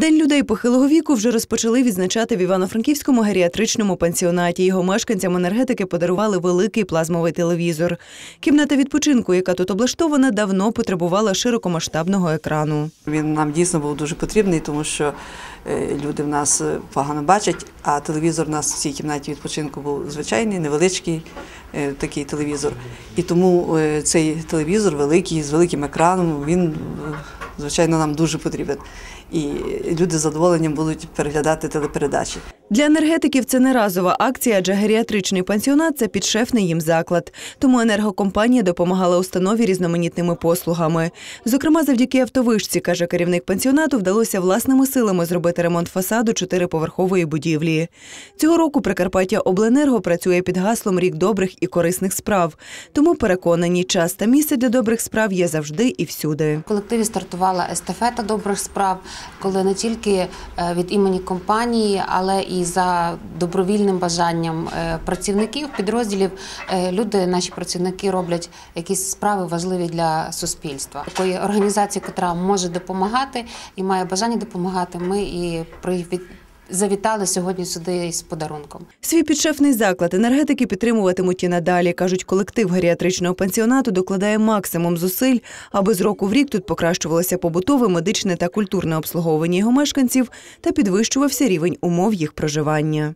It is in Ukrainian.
День людей похилого віку вже розпочали відзначати в Івано-Франківському геріатричному пансіонаті. Його мешканцям енергетики подарували великий плазмовий телевізор. Кімната відпочинку, яка тут облаштована, давно потребувала широкомасштабного екрану. Він нам дійсно був дуже потрібний, тому що е, люди в нас е, погано бачать, а телевізор у нас в цій кімнаті відпочинку був звичайний, невеличкий е, такий телевізор. І тому цей телевізор великий, з великим екраном, він, звичайно, нам дуже потрібен. І люди з задоволенням будуть переглядати телепередачі. Для енергетиків це не разова акція, адже геріатричний пансіонат це підшефний їм заклад. Тому енергокомпанія допомагала установі різноманітними послугами. Зокрема, завдяки автовишці, каже керівник пансіонату, вдалося власними силами зробити ремонт фасаду чотириповерхової будівлі. Цього року Прикарпаття Обленерго працює під гаслом Рік добрих і корисних справ. Тому переконані, час та місце для добрих справ є завжди і всюди. В колективі стартувала естафета добрих справ, коли не тільки е, від імені компанії, але і за добровільним бажанням е, працівників підрозділів е, люди, наші працівники, роблять якісь справи важливі для суспільства. Такої організації, яка може допомагати і має бажання допомагати. Ми і привід- завітали сьогодні сюди з подарунком. Свій підшефний заклад енергетики підтримуватимуть і надалі. кажуть, колектив геріатричного пансіонату докладає максимум зусиль, аби з року в рік тут покращувалося побутове, медичне та культурне обслуговування його мешканців та підвищувався рівень умов їх проживання.